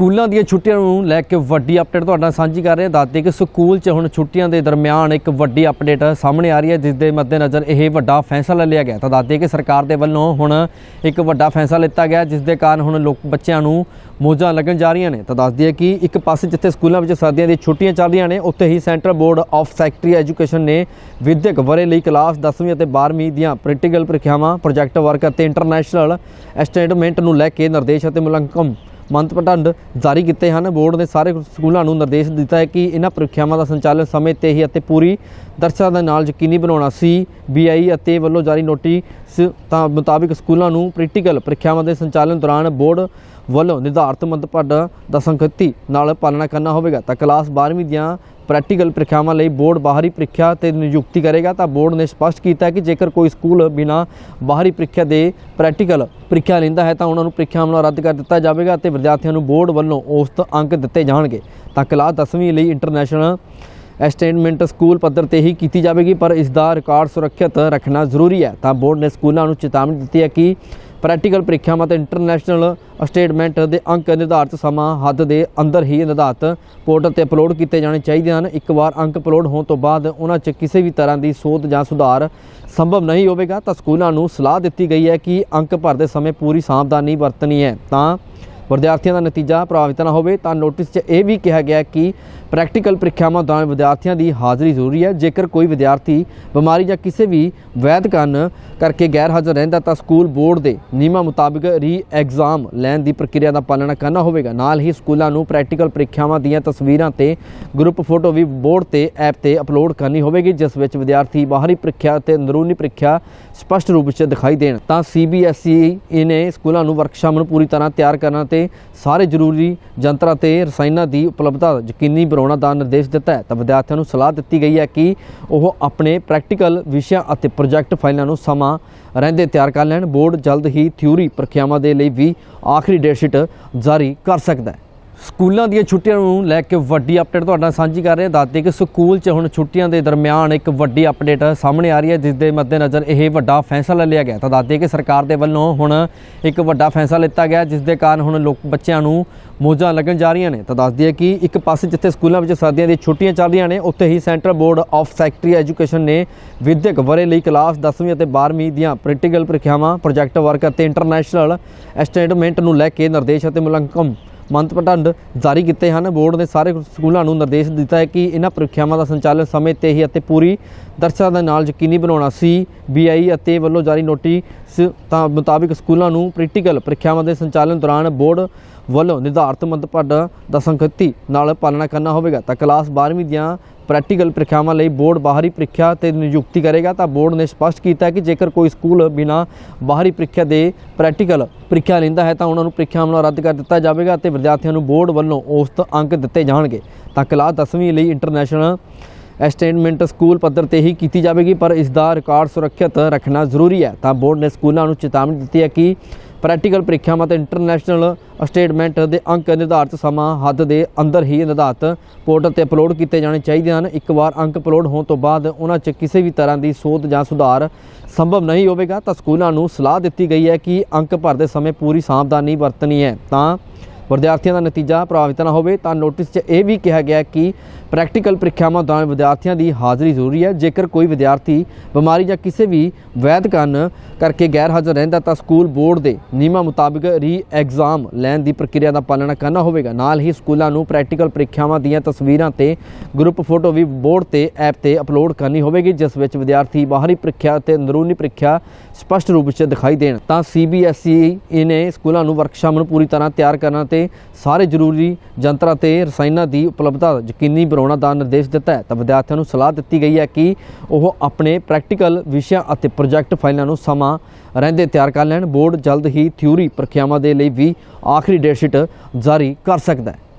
ਸਕੂਲਾਂ ਦੀਆਂ ਛੁੱਟੀਆਂ ਨੂੰ ਲੈ ਕੇ ਵੱਡੀ ਅਪਡੇਟ ਤੁਹਾਡੇ ਨਾਲ ਸਾਂਝੀ ਕਰ ਰਹੇ ਹਾਂ। ਦੱਸਦੇ ਕਿ ਸਕੂਲ 'ਚ ਹੁਣ ਛੁੱਟੀਆਂ ਦੇ ਦਰਮਿਆਨ ਇੱਕ ਵੱਡੀ ਅਪਡੇਟ ਸਾਹਮਣੇ ਆ ਰਹੀ ਹੈ, ਜਿਸ ਦੇ ਮੱਦੇਨਜ਼ਰ ਇਹ ਵੱਡਾ ਫੈਸਲਾ ਲਿਆ ਗਿਆ। ਤਾਂ ਦੱਸਦੇ ਕਿ ਸਰਕਾਰ ਦੇ ਵੱਲੋਂ ਹੁਣ ਇੱਕ ਵੱਡਾ ਫੈਸਲਾ ਲਿੱਤਾ ਗਿਆ, ਜਿਸ ਦੇ ਕਾਰਨ ਹੁਣ ਲੋਕ ਬੱਚਿਆਂ ਨੂੰ ਮੋਜਾਂ ਲੱਗਣ ਜਾ ਰਹੀਆਂ ਨੇ। ਤਾਂ ਦੱਸਦੀ ਹੈ ਕਿ ਇੱਕ ਪਾਸੇ ਜਿੱਥੇ ਸਕੂਲਾਂ ਵਿੱਚ ਸਰਦੀਆਂ ਦੀਆਂ ਛੁੱਟੀਆਂ ਚੱਲ ਰਹੀਆਂ ਨੇ, ਉੱਥੇ ਹੀ central board of secretary education ਨੇ ਵਿਦਿਅਕ ਵਰੇ ਲਈ ਕਲਾਸ 10ਵੀਂ ਅਤੇ 12ਵੀਂ ਦੀਆਂ ਪ੍ਰੈਕਟੀਕਲ ਪ੍ਰੀਖਿਆਵਾਂ ਪ੍ਰੋਜੈਕਟ ਵਰਕ ਅਤੇ ਇੰਟਰਨੈਸ਼ਨਲ ਐਸਟੇਟਮੈਂਟ ਨੂੰ ਲੈ ਕੇ ਨਿਰਦੇਸ਼ ਅਤੇ ਮੁਲਾਂਕਣ ਮੰਤਪਟੰਡ ਜਾਰੀ ਕੀਤੇ ਹਨ। ਬੋਰਡ ਨੇ ਸਾਰੇ ਸਕੂਲਾਂ ਨੂੰ ਨਿਰਦੇਸ਼ ਦਿੱਤਾ ਹੈ ਕਿ ਇਹਨਾਂ ਪ੍ਰੀਖਿਆਵਾਂ ਦਾ ਸੰਚਾਲਨ ਸਮੇਂ ਤੇ ਹੀ ਅਤੇ ਪੂਰੀ ਦਰਸ਼ਾ ਦੇ ਨਾਲ ਯਕੀਨੀ ਬਣਾਉਣਾ ਸੀ। ਬੀਆਈ ਅਤੇ ਵੱਲੋਂ ਜਾਰੀ ਨੋਟਿਸ ਤਾਂ ਮੁਤਾਬਿਕ ਸਕੂਲਾਂ ਨੂੰ ਪ੍ਰੈਕਟੀਕਲ ਪ੍ਰੀਖਿਆਵਾਂ ਦੇ ਸੰਚਾਲਨ ਦੌਰਾਨ ਬੋਰਡ ਵੱਲੋਂ ਨਿਰਧਾਰਤ ਮੰਤਪਟ ਦਾ ਸੰਗਤੀ ਨਾਲ ਪਾਲਣਾ ਕਰਨਾ ਹੋਵੇਗਾ। ਤਾਂ ਕਲਾਸ 12ਵੀਂ ਦੀਆਂ ਪ੍ਰੈਕਟੀਕਲ ਪ੍ਰੀਖਿਆਵਾਂ ਲਈ ਬੋਰਡ ਬਾਹਰੀ ਪ੍ਰੀਖਿਆ ਤੇ ਨਿਯੁਕਤੀ ਕਰੇਗਾ ਤਾਂ ਬੋਰਡ ਨੇ ਸਪਸ਼ਟ ਕੀਤਾ ਹੈ ਕਿ ਜੇਕਰ ਕੋਈ ਸਕੂਲ ਬਿਨਾਂ ਬਾਹਰੀ ਪ੍ਰੀਖਿਆ ਦੇ ਪ੍ਰੈਕਟੀਕਲ ਪ੍ਰੀਖਿਆ ਲੈਂਦਾ ਹੈ ਤਾਂ ਉਹਨਾਂ ਨੂੰ ਪ੍ਰੀਖਿਆਵਾਂ ਨੂੰ ਰੱਦ ਕਰ ਦਿੱਤਾ ਜਾਵੇਗਾ ਅਤੇ ਵਿਦਿਆਰਥੀਆਂ ਨੂੰ ਬੋਰਡ ਵੱਲੋਂ ਔਸਤ ਅੰਕ ਦਿੱਤੇ ਜਾਣਗੇ। ਤਾਂ ਕਲਾਸ 10ਵੀਂ ਲਈ ਇੰਟਰਨੈਸ਼ਨਲ ਅਸੈਸਮੈਂਟ ਸਕੂਲ ਪੱਧਰ ਤੇ ਹੀ ਕੀਤੀ ਜਾਵੇਗੀ, ਪਰ ਇਸ ਦਾ ਰਿਕਾਰਡ ਸੁਰੱਖਿਅਤ ਰੱਖਣਾ ਜ਼ਰੂਰੀ ਹੈ। ਤਾਂ ਬੋਰਡ ਨੇ ਸਕੂਲਾਂ ਨੂੰ ਚੇਤਾਵਨੀ ਦਿੱਤੀ ਹੈ ਕਿ ਪ੍ਰੈਕਟੀਕਲ ਪ੍ਰੀਖਿਆਵਾਂ ਤੇ ਇੰਟਰਨੈਸ਼ਨਲ ਸਟੇਟਮੈਂਟ ਦੇ ਅੰਕ ਨਿਰਧਾਰਤ ਸਮਾਂ ਹੱਦ ਦੇ ਅੰਦਰ ਹੀ ਨਿਰਧਾਰਤ ਪੋਰਟਲ ਤੇ ਅਪਲੋਡ ਕੀਤੇ ਜਾਣੇ ਚਾਹੀਦੇ ਹਨ। ਇੱਕ ਵਾਰ ਅੰਕ ਅਪਲੋਡ ਹੋਣ ਤੋਂ ਬਾਅਦ ਉਹਨਾਂ 'ਚ ਕਿਸੇ ਵੀ ਤਰ੍ਹਾਂ ਦੀ ਸੋਧ ਜਾਂ ਸੁਧਾਰ ਸੰਭਵ ਨਹੀਂ ਹੋਵੇਗਾ। ਤਾਂ ਸਕੂਲਾਂ ਨੂੰ ਸਲਾਹ ਦਿੱਤੀ ਗਈ ਹੈ ਕਿ ਅੰਕ ਭਰਦੇ ਸਮੇਂ ਪੂਰੀ ਸਾਵਧਾਨੀ ਵਰਤਣੀ ਹੈ। ਤਾਂ ਵਿਦਿਆਰਥੀਆਂ ਦਾ ਨਤੀਜਾ ਪ੍ਰਭਾਵਿਤ ਨਾ ਹੋਵੇ ਤਾਂ ਨੋਟਿਸ 'ਚ ਇਹ ਵੀ ਕਿਹਾ ਗਿਆ ਕਿ ਪ੍ਰੈਕਟੀਕਲ ਪ੍ਰੀਖਿਆਵਾਂ ਦੌਰਾਨ ਵਿਦਿਆਰਥੀਆਂ ਦੀ ਹਾਜ਼ਰੀ ਜ਼ਰੂਰੀ ਹੈ। ਜੇਕਰ ਕੋਈ ਵਿਦਿਆਰਥੀ ਬਿਮਾਰੀ ਜਾਂ ਕਿਸੇ ਵੀ ਵੈਧ ਕਾਰਨ ਕਰਕੇ ਗੈਰ ਹਾਜ਼ਰ ਰਹਿੰਦਾ ਤਾਂ ਸਕੂਲ ਬੋਰਡ ਦੇ ਨਿਯਮਾਂ ਮੁਤਾਬਿਕ ਰੀ ਐਗਜ਼ਾਮ ਲੈਣ ਦੀ ਪ੍ਰਕਿਰਿਆ ਦਾ ਪਾਲਣਾ ਕਰਨਾ ਹੋਵੇਗਾ। ਨਾਲ ਹੀ ਸਕੂਲਾਂ ਨੂੰ ਪ੍ਰੈਕਟੀਕਲ ਪ੍ਰੀਖਿਆਵਾਂ ਦੀਆਂ ਤਸਵੀਰਾਂ ਤੇ ਗਰੁੱਪ ਫੋਟੋ ਵੀ ਬੋਰਡ ਤੇ ਐਪ ਤੇ ਅਪਲੋਡ ਕਰਨੀ ਹੋਵੇਗੀ, ਜਿਸ ਵਿੱਚ ਵਿਦਿਆਰਥੀ ਬਾਹਰੀ ਪ੍ਰੀਖਿਆ ਤੇ ਅੰਦਰੂਨੀ ਪ੍ਰੀਖਿਆ ਸਪਸ਼ਟ ਰੂਪ ਵਿੱਚ ਦਿਖਾਈ ਦੇਣ। ਤਾਂ ਸੀਬੀਐਸਈ ਨੇ ਸਕੂਲਾਂ ਨੂੰ ਵਰਕਸ਼ਾਪ ਨੂੰ ਪੂਰੀ ਤਰ੍ਹਾਂ ਤਿਆਰ ਕਰਨਾ ਤੇ ਸਾਰੇ ਜ਼ਰੂਰੀ ਜੰਤਰਾਂ ਤੇ ਰਸਾਇਣਾਂ ਦੀ ਉਪਲਬਧਤਾ ਯਕੀਨੀ ਬਣਾਉਣ ਦਾ ਨਿਰਦੇਸ਼ ਦਿੱਤਾ ਹੈ। ਤਾਂ ਵਿਦਿਆਰਥੀਆਂ ਨੂੰ ਸਲਾਹ ਦਿੱਤੀ ਗਈ ਹੈ ਕਿ ਉਹ ਆਪਣੇ ਪ੍ਰੈਕਟੀਕਲ ਵਿਸ਼ਿਆਂ ਅਤੇ ਪ੍ਰੋਜੈਕਟ ਫਾਈਲਾਂ ਨੂੰ ਸਮਾਂ ਰਹਿੰਦੇ ਤਿਆਰ ਕਰ ਲੈਣ। ਬੋਰਡ ਜਲਦ ਹੀ ਥਿਊਰੀ ਪ੍ਰੀਖਿਆਵਾਂ ਦੇ ਲਈ ਵੀ ਆਖਰੀ ਡੇਟ ਸ਼ੀਟ ਜਾਰੀ ਕਰ ਸਕਦਾ ਹੈ। ਸਕੂਲਾਂ ਦੀਆਂ ਛੁੱਟੀਆਂ ਨੂੰ ਲੈ ਕੇ ਵੱਡੀ ਅਪਡੇਟ ਤੁਹਾਡੇ ਨਾਲ ਸਾਂਝੀ ਕਰ ਰਹੇ ਹਾਂ। ਦੱਸਦੇ ਕਿ ਸਕੂਲ 'ਚ ਹੁਣ ਛੁੱਟੀਆਂ ਦੇ ਦਰਮਿਆਨ ਇੱਕ ਵੱਡੀ ਅਪਡੇਟ ਸਾਹਮਣੇ ਆ ਰਹੀ ਹੈ, ਜਿਸ ਦੇ ਮੱਦੇਨਜ਼ਰ ਇਹ ਵੱਡਾ ਫੈਸਲਾ ਲਿਆ ਗਿਆ। ਤਾਂ ਦੱਸਦੇ ਕਿ ਸਰਕਾਰ ਦੇ ਵੱਲੋਂ ਹੁਣ ਇੱਕ ਵੱਡਾ ਫੈਸਲਾ ਲਿੱਤਾ ਗਿਆ, ਜਿਸ ਦੇ ਕਾਰਨ ਹੁਣ ਲੋਕ ਬੱਚਿਆਂ ਨੂੰ ਮੋਜਾਂ ਲੱਗਣ ਜਾ ਰਹੀਆਂ ਨੇ। ਤਾਂ ਦੱਸਦੀ ਹੈ ਕਿ ਇੱਕ ਪਾਸੇ ਜਿੱਥੇ ਸਕੂਲਾਂ ਵਿੱਚ ਸਰਦੀਆਂ ਦੀਆਂ ਛੁੱਟੀਆਂ ਚੱਲ ਰਹੀਆਂ ਨੇ, ਉੱਥੇ ਹੀ central board of secretary education ਨੇ ਵਿਦਿਅਕ ਵਰੇ ਲਈ ਕਲਾਸ 10ਵੀਂ ਅਤੇ 12ਵੀਂ ਦੀਆਂ ਪ੍ਰੈਕਟੀਕਲ ਪ੍ਰੀਖਿਆਵਾਂ ਪ੍ਰੋਜੈਕਟ ਵਰਕ ਅਤੇ ਇੰਟਰਨੈਸ਼ਨਲ ਐਸਟੇਟਮੈਂਟ ਨੂੰ ਲੈ ਕੇ ਨਿਰਦੇਸ਼ ਅਤੇ ਮੁਲਾਂਕਣ ਮੰਤਪਟੰਡ ਜਾਰੀ ਕੀਤੇ ਹਨ। ਬੋਰਡ ਨੇ ਸਾਰੇ ਸਕੂਲਾਂ ਨੂੰ ਨਿਰਦੇਸ਼ ਦਿੱਤਾ ਹੈ ਕਿ ਇਹਨਾਂ ਪ੍ਰੀਖਿਆਵਾਂ ਦਾ ਸੰਚਾਲਨ ਸਮੇਂ ਤੇ ਹੀ ਅਤੇ ਪੂਰੀ ਦਰਸ਼ਾ ਦੇ ਨਾਲ ਯਕੀਨੀ ਬਣਾਉਣਾ ਸੀ। ਬੀਆਈ ਅਤੇ ਵੱਲੋਂ ਜਾਰੀ ਨੋਟੀ ਤਾਂ ਮੁਤਾਬਿਕ ਸਕੂਲਾਂ ਨੂੰ ਪ੍ਰੈਕਟੀਕਲ ਪ੍ਰੀਖਿਆਵਾਂ ਦੇ ਸੰਚਾਲਨ ਦੌਰਾਨ ਬੋਰਡ ਵੱਲੋਂ ਨਿਰਧਾਰਤ ਮੰਤਪਟ ਦਾ ਸੰਗਤੀ ਨਾਲ ਪਾਲਣਾ ਕਰਨਾ ਹੋਵੇਗਾ। ਤਾਂ ਕਲਾਸ 12ਵੀਂ ਦੀਆਂ ਪ੍ਰੈਕਟੀਕਲ ਪ੍ਰੀਖਿਆਵਾਂ ਲਈ ਬੋਰਡ ਬਾਹਰੀ ਪ੍ਰੀਖਿਆ ਤੇ ਨਿਯੁਕਤੀ ਕਰੇਗਾ। ਤਾਂ ਬੋਰਡ ਨੇ ਸਪਸ਼ਟ ਕੀਤਾ ਹੈ ਕਿ ਜੇਕਰ ਕੋਈ ਸਕੂਲ ਬਿਨਾ ਬਾਹਰੀ ਪ੍ਰੀਖਿਆ ਦੇ ਪ੍ਰੈਕਟੀਕਲ ਪ੍ਰੀਖਿਆ ਲੈਂਦਾ ਹੈ, ਤਾਂ ਉਹਨਾਂ ਨੂੰ ਪ੍ਰੀਖਿਆਵਾਂ ਨੂੰ ਰੱਦ ਕਰ ਦਿੱਤਾ ਜਾਵੇਗਾ ਅਤੇ ਵਿਦਿਆਰਥੀਆਂ ਨੂੰ ਬੋਰਡ ਵੱਲੋਂ ਔਸਤ ਅੰਕ ਦਿੱਤੇ ਜਾਣਗੇ। ਤਾਂ ਕਲਾਸ 10ਵੀਂ ਲਈ ਇੰਟਰਨੈਸ਼ਨਲ ਅਸੈਸਮੈਂਟ ਸਕੂਲ ਪੱਧਰ ਤੇ ਹੀ ਕੀਤੀ ਜਾਵੇਗੀ, ਪਰ ਇਸ ਦਾ ਰਿਕਾਰਡ ਸੁਰੱਖਿਅਤ ਰੱਖਣਾ ਜ਼ਰੂਰੀ ਹੈ। ਤਾਂ ਬੋਰਡ ਨੇ ਸਕੂਲਾਂ ਨੂੰ ਚੇਤਾਵਨੀ ਦਿੱਤੀ ਹੈ ਕਿ ਪ੍ਰੈਕਟੀਕਲ ਪ੍ਰੀਖਿਆਵਾਂ ਤੇ ਇੰਟਰਨੈਸ਼ਨਲ ਸਟੇਟਮੈਂਟ ਦੇ ਅੰਕ ਨਿਰਧਾਰਤ ਸਮਾਂ ਹੱਦ ਦੇ ਅੰਦਰ ਹੀ ਨਿਰਧਾਰਤ ਪੋਰਟਲ ਤੇ ਅਪਲੋਡ ਕੀਤੇ ਜਾਣੇ ਚਾਹੀਦੇ ਹਨ। ਇੱਕ ਵਾਰ ਅੰਕ ਅਪਲੋਡ ਹੋਣ ਤੋਂ ਬਾਅਦ ਉਹਨਾਂ 'ਚ ਕਿਸੇ ਵੀ ਤਰ੍ਹਾਂ ਦੀ ਸੋਧ ਜਾਂ ਸੁਧਾਰ ਸੰਭਵ ਨਹੀਂ ਹੋਵੇਗਾ। ਤਾਂ ਸਕੂਲਾਂ ਨੂੰ ਸਲਾਹ ਦਿੱਤੀ ਗਈ ਹੈ ਕਿ ਅੰਕ ਭਰਦੇ ਸਮੇਂ ਪੂਰੀ ਸਾਵਧਾਨੀ ਵਰਤਣੀ ਹੈ। ਤਾਂ ਵਿਦਿਆਰਥੀਆਂ ਦਾ ਨਤੀਜਾ ਪ੍ਰਭਾਵਿਤ ਨਾ ਹੋਵੇ ਤਾਂ ਨੋਟਿਸ 'ਚ ਇਹ ਵੀ ਕਿਹਾ ਗਿਆ ਕਿ ਪ੍ਰੈਕਟੀਕਲ ਪ੍ਰੀਖਿਆਵਾਂ ਦੌਰਾਨ ਵਿਦਿਆਰਥੀਆਂ ਦੀ ਹਾਜ਼ਰੀ ਜ਼ਰੂਰੀ ਹੈ। ਜੇਕਰ ਕੋਈ ਵਿਦਿਆਰਥੀ ਬਿਮਾਰੀ ਜਾਂ ਕਿਸੇ ਵੀ ਵੈਧ ਕਾਰਨ ਕਰਕੇ ਗੈਰ ਹਾਜ਼ਰ ਰਹਿੰਦਾ ਤਾਂ ਸਕੂਲ ਬੋਰਡ ਦੇ ਨਿਯਮਾਂ ਮੁਤਾਬਿਕ ਰੀ ਐਗਜ਼ਾਮ ਲੈਣ ਦੀ ਪ੍ਰਕਿਰਿਆ ਦਾ ਪਾਲਣਾ ਕਰਨਾ ਹੋਵੇਗਾ। ਨਾਲ ਹੀ ਸਕੂਲਾਂ ਨੂੰ ਪ੍ਰੈਕਟੀਕਲ ਪ੍ਰੀਖਿਆਵਾਂ ਦੀਆਂ ਤਸਵੀਰਾਂ ਤੇ ਗਰੁੱਪ ਫੋਟੋ ਵੀ ਬੋਰਡ ਤੇ ਐਪ ਤੇ ਅਪਲੋਡ ਕਰਨੀ ਹੋਵੇਗੀ, ਜਿਸ ਵਿੱਚ ਵਿਦਿਆਰਥੀ ਬਾਹਰੀ ਪ੍ਰੀਖਿਆ ਤੇ ਅੰਦਰੂਨੀ ਪ੍ਰੀਖਿਆ ਸਪਸ਼ਟ ਰੂਪ ਵਿੱਚ ਦਿਖਾਈ ਦੇਣ। ਤਾਂ ਸੀਬੀਐਸਈ ਨੇ ਸਕੂਲਾਂ ਨੂੰ ਵਰਕਸ਼ਾਪ ਨੂੰ ਪੂਰੀ ਤਰ੍ਹਾਂ ਤਿਆਰ ਕਰਨਾ ਤੇ ਸਾਰੇ ਜ਼ਰੂਰੀ ਜੰਤਰਾਂ ਤੇ ਰਸਾਇਣਾਂ ਦੀ ਉਪਲਬਧਤਾ ਯਕੀਨੀ ਬਣਾਉਣ ਦਾ ਨਿਰਦੇਸ਼ ਦਿੱਤਾ ਹੈ। ਤਾਂ ਵਿਦਿਆਰਥੀਆਂ ਨੂੰ ਸਲਾਹ ਦਿੱਤੀ ਗਈ ਹੈ ਕਿ ਉਹ ਆਪਣੇ ਪ੍ਰੈਕਟੀਕਲ ਵਿਸ਼ਿਆਂ ਅਤੇ ਪ੍ਰੋਜੈਕਟ ਫਾਈਲਾਂ ਨੂੰ ਸਮਾਂ ਰਹਿੰਦੇ ਤਿਆਰ ਕਰ ਲੈਣ। ਬੋਰਡ ਜਲਦ ਹੀ ਥਿਊਰੀ ਪ੍ਰੀਖਿਆਵਾਂ ਦੇ ਲਈ ਵੀ ਆਖਰੀ ਡੇਟ ਸ਼ੀਟ ਜਾਰੀ ਕਰ ਸਕਦਾ ਹੈ।